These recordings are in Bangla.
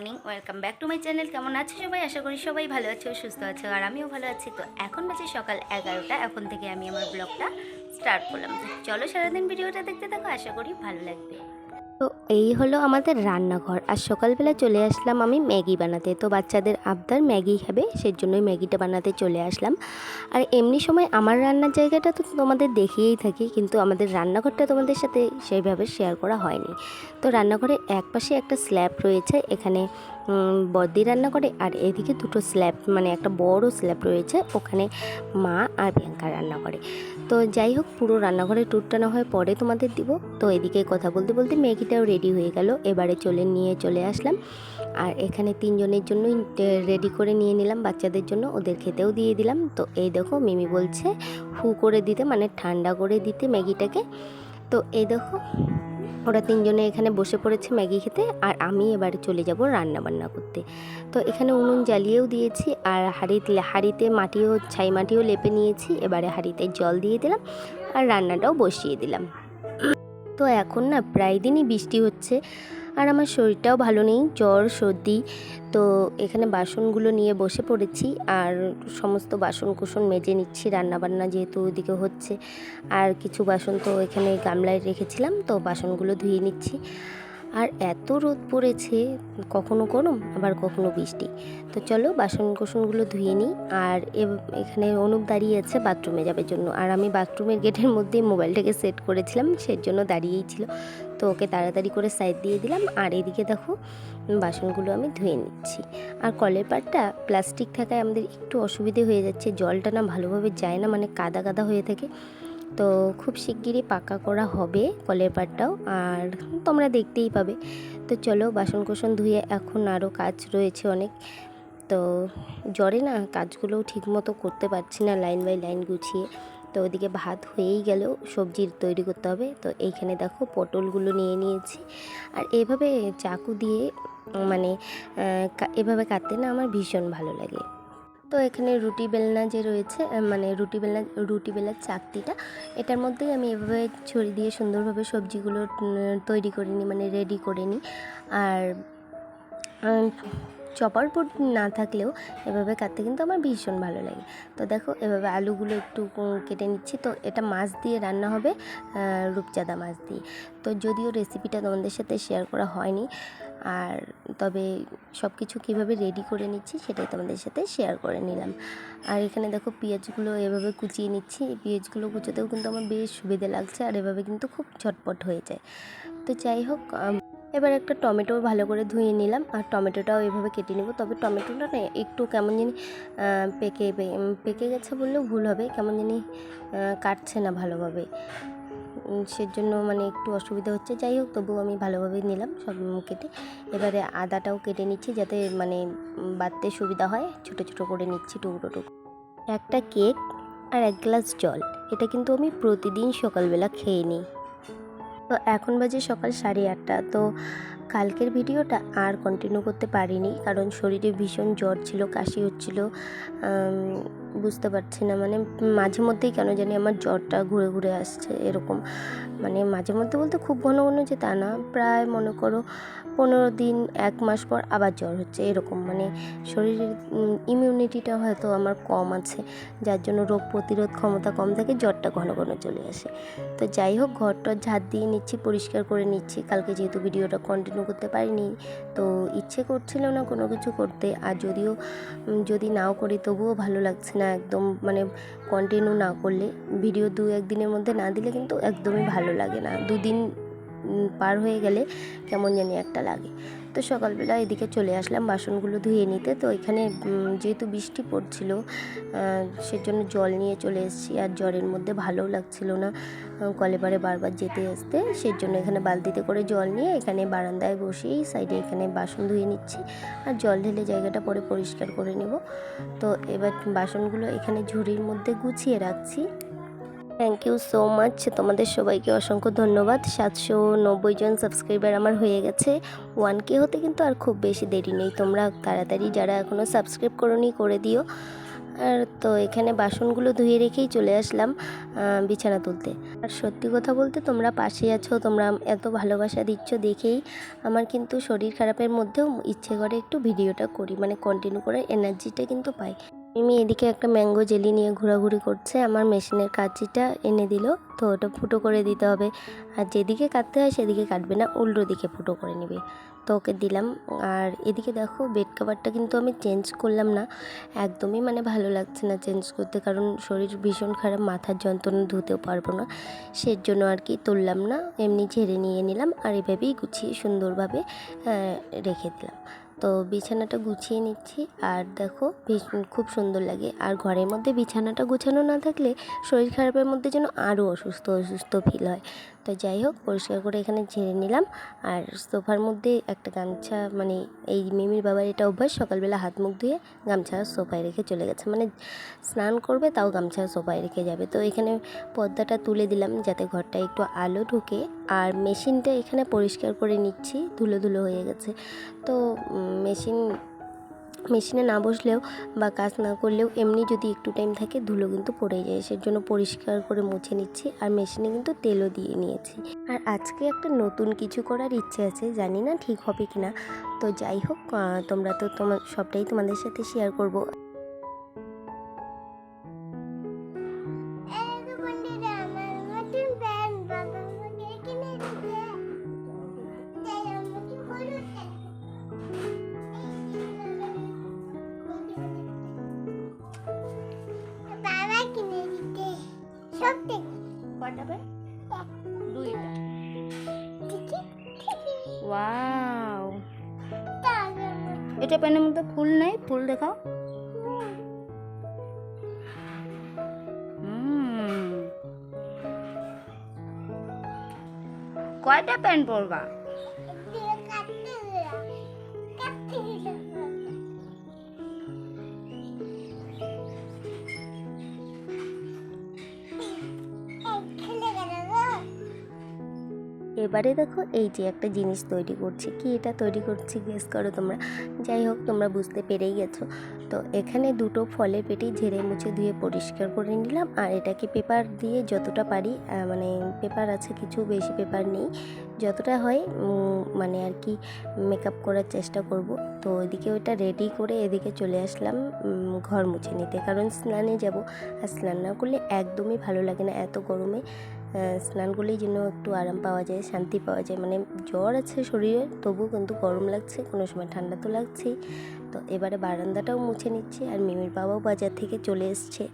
Morning, welcome back to my channel. কেমন আছো সবাই? আশা করি সবাই ভালো আছো সুস্থ আছো, আর আমিও ভালো আছি। তো এখন বাজে সকাল এগারোটা, এখন থেকে আমি আমার ব্লগটা স্টার্ট করলাম। চলো সারাদিন ভিডিওটা দেখতে থাকো, আশা করি ভালো লাগবে। তো এই হলো আমাদের রান্নাঘর। আর সকালবেলা চলে আসলাম আমি ম্যাগি বানাতে। তো বাচ্চাদের আবদার ম্যাগি খাবে সেই জন্যই ম্যাগিটা বানাতে চলে আসলাম। আর এমনি সময় আমার রান্নার জায়গাটা তো তোমাদের দেখিয়েই থাকি, কিন্তু আমাদের রান্নাঘরটা তোমাদের সাথে সেইভাবে শেয়ার করা হয়নি। তো রান্নাঘরের এক পাশে একটা স্ল্যাব রয়েছে, এখানে বদ্দি রান্না করে আর এদিকে দুটো স্ল্যাব মানে একটা বড় স্ল্যাব রয়েছে, ওখানে মা আর প্রিয়াঙ্কা রান্না করে। তো যাই হোক, পুরো রান্নাঘরে ট্যুরটা না হয় পরে তোমাদের দিব। তো এদিকে কথা বলতে বলতে ম্যাগিটাও রেডি হয়ে গেল, এবারে চলে নিয়ে চলে আসলাম। আর এখানে তিনজনের জন্যই রেডি করে নিয়ে নিলাম, বাচ্চাদের জন্য ওদের খেতেও দিয়ে দিলাম। তো এই দেখো, মিমি বলছে হু করে দিতে মানে ঠান্ডা করে দিতে ম্যাগিটাকে। তো এই দেখো ওরা তিনজনে এখানে বসে পড়েছে ম্যাগি খেতে আর আমি এবারে চলে যাব রান্না বান্না করতে। তো এখানে উনুন জ্বালিয়েও দিয়েছি আর হাঁড়িতে হাঁড়িতে মাটিও, ছাই মাটিও লেপে নিয়েছি। এবারে হাঁড়িতে জল দিয়ে দিলাম আর রান্নাটাও বসিয়ে দিলাম। তো এখন না প্রায় দিনই বৃষ্টি হচ্ছে। আর আমার শরীরটাও ভালো নেই, জ্বর, সর্দি। তো এখানে বাসনগুলো নিয়ে বসে পড়েছি আর সমস্ত বাসন কুসন মেজে নিচ্ছি, রান্নাবান্না যেহেতু ওদিকে হচ্ছে। আর কিছু বাসন তো এখানে গামলায় রেখেছিলাম, তো বাসনগুলো ধুয়ে নিচ্ছি। আর এত রোদ পড়েছে, কখনো গরম, আবার কখনো বৃষ্টি। তো চলো বাসন কোসনগুলো ধুয়ে নিই আর এখানে অনুপ দাঁড়িয়ে আছে বাথরুমে যাবে জন্য। আর আমি বাথরুমের গেটের মধ্যেই মোবাইলটাকে সেট করেছিলাম সেই জন্য দাঁড়িয়েই ছিল। তো ওকে তাড়াতাড়ি করে সাইড দিয়ে দিলাম। আর এদিকে দেখো, বাসনগুলো আমি ধুয়ে নিচ্ছি। আর কলের পাড়টা প্লাস্টিক থাকায় আমাদের একটু অসুবিধে হয়ে যাচ্ছে। জলটা না ভালোভাবে যায় না মানে কাদা কাদা হয়ে থাকে। তো খুব শিগগিরই পাকা করা হবে কলের পাড়টাও আর তোমরা দেখতেই পাবে। তো চলো বাসন কোসন ধুয়ে এখন আরও কাজ রয়েছে অনেক। তো জ্বরে না কাজগুলোও ঠিকমতো করতে পারছি না, লাইন বাই লাইন গুছিয়ে। তো ওদিকে ভাত হয়েই গেল সবজি তৈরি করতে হবে। তো এইখানে দেখো পটলগুলো নিয়ে নিয়েছি। আর এভাবে চাকু দিয়ে মানে এভাবে কাটতে না আমার ভীষণ ভালো লাগে। তো এখানে রুটি বেলনা যে রয়েছে মানে রুটি বেলনা, রুটি বেলার চাকতিটা, এটার মধ্যেই আমি এভাবে ছড়ি দিয়ে সুন্দরভাবে সবজিগুলো তৈরি করে নিই মানে রেডি করে নিই আর চপার বোর্ড না থাকলেও এভাবে কাটতে কিন্তু আমার ভীষণ ভালো লাগে। তো দেখো, এভাবে আলুগুলো একটু কেটে নিচ্ছি। তো এটা মাছ দিয়ে রান্না হবে রূপচাঁদা মাছ দিয়ে। তো যদিও রেসিপিটা তোমাদের সাথে শেয়ার করা হয়নি, আর তবে সব কিছু কীভাবে রেডি করে নিচ্ছি সেটাই তোমাদের সাথে শেয়ার করে নিলাম। আর এখানে দেখো, পেঁয়াজগুলো এভাবে কুচিয়ে নিচ্ছি। পেঁয়াজগুলো কুচোতেও কিন্তু আমার বেশ সুবিধে লাগছে, আর এভাবে কিন্তু খুব ঝটপট হয়ে যায়। তো যাই হোক এবার একটা টমেটো ভালো করে ধুয়ে নিলাম, আর টমেটোটাও এভাবে কেটে নেব। তবে টমেটোটা না একটু কেমন জানি পেকে পেকে গেছে বললেও ভুল হবে, কেমন জানি কাটছে না ভালোভাবে। সেজন্য মানে একটু অসুবিধা হচ্ছে। যাই হোক, তবুও আমি ভালোভাবে নিলাম সব কেটে। এবারে আদাটাও কেটে নিচ্ছি যাতে মানে বাটতে সুবিধা হয়। ছোটো ছোটো করে নিচ্ছি টুকরো টুকরো। একটা কেক আর এক গ্লাস জল, এটা কিন্তু আমি প্রতিদিন সকালবেলা খেয়ে নিই। তো এখন বাজে সকাল সাড়ে আটটা। তো কালকের ভিডিওটা আর কন্টিনিউ করতে পারিনি, কারণ শরীরে ভীষণ জ্বর ছিল, কাশি হচ্ছিল বুঝতে পারছি না। মানে মাঝে মধ্যেই কেন জানি আমার জ্বরটা ঘুরে ঘুরে আসছে এরকম। মানে মাঝে মধ্যে বলতে খুব ঘন ঘন যে তা না, প্রায় মনে করো পনেরো দিন, এক মাস পর আবার জ্বর হচ্ছে এরকম। মানে শরীরের ইমিউনিটিটা হয়তো আমার কম আছে, যার জন্য রোগ প্রতিরোধ ক্ষমতা কম থাকে, জ্বরটা ঘন ঘন চলে আসে। তো যাই হোক, ঘরটা ঝাড় দিয়ে নিচ্ছি, পরিষ্কার করে নিচ্ছি। কালকে যেহেতু ভিডিওটা কন্টিনিউ করতে পারিনি, তো ইচ্ছে করছিল না কোনো কিছু করতে। আর যদিও যদি নাও করি তবুও ভালো লাগছে না। একদম মানে কন্টিনিউ না করলে ভিডিও দু একদিনের মধ্যে না দিলে কিন্তু একদমই ভালো লাগে না। দুদিন পার হয়ে গেলে কেমন জানি একটা লাগে। তো সকালবেলা এদিকে চলে আসলাম বাসনগুলো ধুয়ে নিতে। তো এখানে যেহেতু বৃষ্টি পড়ছিল সেজন্য জল নিয়ে চলে এসেছি। আর জ্বরের মধ্যে ভালোও লাগছিল না আহ, কলে পারে বারবার যেতে আসতে। সেই জন্য এখানে বালতিতে করে জল নিয়ে এখানে বারান্দায় বসেই সাইডে এখানে বাসন ধুয়ে নিচ্ছি। আর জল ঢেলে জায়গাটা পরে পরিষ্কার করে নেব। তো এবার বাসনগুলো এখানে ঝুড়ির মধ্যে গুছিয়ে রাখছি। থ্যাংক ইউ সো মাচ তোমাদের সবাইকে অসংখ্য ধন্যবাদ। সাতশো নব্বই জন সাবস্ক্রাইবার আমার হয়ে গেছে। ওয়ান কে হতে কিন্তু আর খুব বেশি দেরি নেই। তোমরা তাড়াতাড়ি যারা এখনও সাবস্ক্রাইব করোনি, করে দিও। আর তো এখানে বাসনগুলো ধুয়ে রেখেই চলে আসলাম বিছানা তুলতে। আর সত্যি কথা বলতে তোমরা পাশে আছো, তোমরা এত ভালোবাসা দিচ্ছ দেখেই আমার কিন্তু শরীর খারাপের মধ্যেও ইচ্ছে করে একটু ভিডিওটা করি। মানে কন্টিনিউ করে এনার্জিটা কিন্তু পাই। মিমি এদিকে একটা ম্যাঙ্গো জেলি নিয়ে ঘোরাঘুরি করছে। আমার মেশিনের কাঁচিটা এনে দিল। তো ওটা ফুটো করে দিতে হবে। আর যেদিকে কাটতে হয় সেদিকে কাটবে না, উল্টো দিকে ফুটো করে নেবে। তো ওকে দিলাম। আর এদিকে দেখো বেড কাভারটা কিন্তু আমি চেঞ্জ করলাম না। একদমই মানে ভালো লাগছে না চেঞ্জ করতে, কারণ শরীর ভীষণ খারাপ, মাথার যন্ত্রণা ধুতেও পারব না। সের জন্য আর কি তুললাম না। এমনি ঝেড়ে নিয়ে নিলাম। আর এভাবেই গুছিয়ে সুন্দরভাবে রেখে দিলাম। তো বিছানাটা গুছিয়ে নিচ্ছি। আর দেখো খুব সুন্দর লাগে। আর ঘরের মধ্যে বিছানাটা গুছানো না থাকলে শরীর খারাপের মধ্যে যেন আরও অসুস্থ অসুস্থ ফিল হয়। তো যাই হোক, পরিষ্কার করে এখানে ঝেড়ে নিলাম। আর সোফার মধ্যে একটা গামছা মানে এই মিমির বাবার এটা অভ্যাস, সকালবেলা হাত মুখ ধুয়ে গামছা সোফায় রেখে চলে গেছে। মানে স্নান করবে, তাও গামছা সোফায় রেখে যাবে। তো এখানে পর্দাটা তুলে দিলাম যাতে ঘরটা একটু আলো ঢোকে। আর মেশিনটা এখানে পরিষ্কার করে নিচ্ছি, ধুলো ধুলো হয়ে গেছে। তো মেশিন মেশিনে না বসলেও বা কাজ না করলেও এমনি যদি একটু টাইম থাকে ধুলো কিন্তু পড়ে যায়। সেই জন্য পরিষ্কার করে মুছে নিচ্ছি আর মেশিনে কিন্তু তেলও দিয়ে নিয়েছি। আর আজকে একটা নতুন কিছু করার ইচ্ছে আছে, জানি না ঠিক হবে কি না তো যাই হোক তোমরা তো তোমার সবটাই তোমাদের সাথে শেয়ার করব। ওয়াও এটা প্যানের মধ্যে ফুল নেই? ফুল দেখাও। কয়টা প্যান্ট পরবা? এবারে দেখো এই যে একটা জিনিস তৈরি করছি। কি এটা তৈরি করছি গেস করো তোমরা? যাই হোক, তোমরা বুঝতে পেরেই গেছো। তো এখানে দুটো ফলের পেটি ঝেড়ে মুছে ধুয়ে পরিষ্কার করে নিলাম। আর এটাকে পেপার দিয়ে যতটা পারি মানে পেপার আছে, কিছু বেশি পেপার নেই। যতটা হয় মানে আর কি মেকআপ করার চেষ্টা করব। তো ওইদিকে ওইটা রেডি করে এদিকে চলে আসলাম ঘর মুছে নিতে। কারণ স্নানে যাব। আর স্নান না করলে একদমই ভালো লাগে না এত গরমে। স্নান করলেই যেন একটু আরাম পাওয়া যায়, শান্তি পাওয়া যায়। মানে জ্বর আছে শরীরে তবু কিন্তু গরম লাগছে, কোনো সময় ঠান্ডা তো লাগছেই। তো এবারে বারান্দাটাও মুছে নিচ্ছে আর মিমির বাবাও বাজার থেকে চলে এসছে।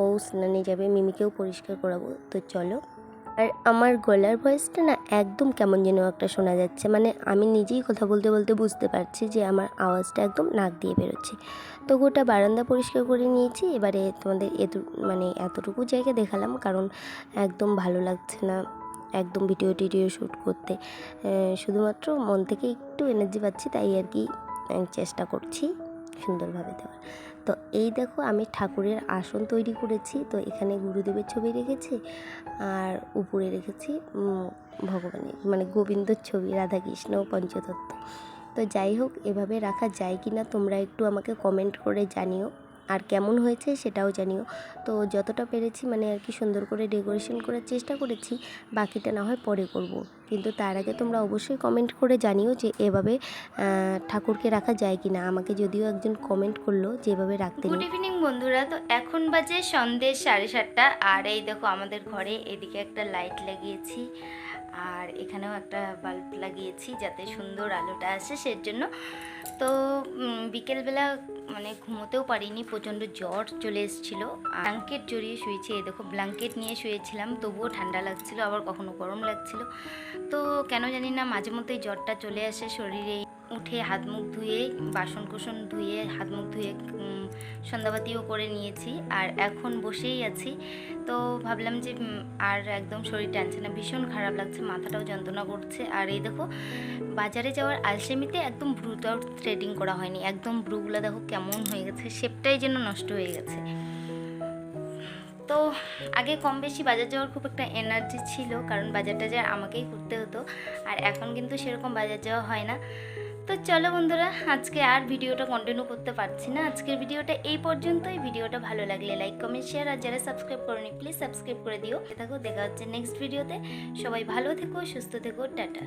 ও স্নানে যাবে, মিমিকেও পরিষ্কার করাবো। তো চলো আর আমার গলার ভয়েসটা না একদম কেমন যেন একটা শোনা যাচ্ছে। মানে আমি নিজেই কথা বলতে বলতে বুঝতে পারছি যে আমার আওয়াজটা একদম নাক দিয়ে বেরোচ্ছে। তো গোটা বারান্দা পরিষ্কার করে নিয়েছি। এবারে তোমাদের এত মানে এতটুকু জায়গা দেখালাম কারণ একদম ভালো লাগছে না একদম ভিডিও টিডিও শ্যুট করতে। শুধুমাত্র মন থেকে একটু এনার্জি পাচ্ছি, তাই আর কি চেষ্টা করছি সুন্দরভাবে দেওয়ার। তো এই দেখো আমি ঠাকুরের আসন তৈরি করেছি। তো এখানে গুরুদেবের ছবি রেখেছি আর উপরে রেখেছি ভগবানের মানে গোবিন্দর ছবি, রাধাকৃষ্ণ পঞ্চতত্ত্ব। তো যাই হোক, এভাবে রাখা যায় কি না তোমরা একটু আমাকে কমেন্ট করে জানিও। আর কেমন হয়েছে সেটাও জানিও। তো যতটা পেরেছি মানে আর কি সুন্দর করে ডেকোরেশন করার চেষ্টা করেছি, বাকিটা না হয় পরে করব। কিন্তু তার আগে তোমরা অবশ্যই কমেন্ট করে জানিও যে এভাবে ঠাকুরকে রাখা যায় কি না আমাকে যদিও একজন কমেন্ট করল যে এভাবে রাখতে গুড ইভিনিং বন্ধুরা, তো এখন বাজে সন্ধ্যে সাড়ে সাতটা। আর এই দেখো আমাদের ঘরে এদিকে একটা লাইট লাগিয়েছি, আর এখানেও একটা বাল্ব লাগিয়েছি যাতে সুন্দর আলোটা আসে সের জন্য তো বিকেলবেলা মানে ঘুমোতেও পারিনি, প্রচণ্ড জ্বর চলে এসেছিল। ব্ল্যাঙ্কেট জড়িয়ে শুয়েছি, এই দেখো ব্ল্যাঙ্কেট নিয়ে শুয়েছিলাম, তবুও ঠান্ডা লাগছিল, আবার কখনো গরম লাগছিল। তো কেন জানি না মাঝে মধ্যেই জ্বরটা চলে আসে শরীরে। উঠে হাত মুখ ধুয়ে বাসন কোসন ধুয়ে, হাত মুখ ধুয়ে সন্ধ্যাবাতিও করে নিয়েছি। আর এখন বসেই আছি। তো ভাবলাম যে আর একদম শরীর টানছে না, ভীষণ খারাপ লাগছে, মাথাটাও যন্ত্রণা করছে। আর এই দেখো, বাজারে যাওয়ার আলসেমিতে একদম ব্রুটাও থ্রেডিং করা হয়নি। একদম ব্রুগুলো দেখো কেমন হয়ে গেছে, শেপটাই যেন নষ্ট হয়ে গেছে। তো আগে কম বেশি বাজার যাওয়ার খুব একটা এনার্জি ছিল, কারণ বাজার টাজার আমাকেই করতে হতো। আর এখন কিন্তু সেরকম বাজার যাওয়া হয় না। তো চলো বন্ধুরা, আজকে আর ভিডিওটা কন্টিনিউ করতে পারছি না। আজকের ভিডিওটা এই পর্যন্তই। ভিডিওটা ভালো লাগলে লাইক কমেন্ট শেয়ার আর যারা সাবস্ক্রাইব করেনি প্লিজ সাবস্ক্রাইব করে দিও। থাকো দেখা হচ্ছে নেক্সট ভিডিওতে সবাই ভালো থেকো, সুস্থ থেকো, টাটা।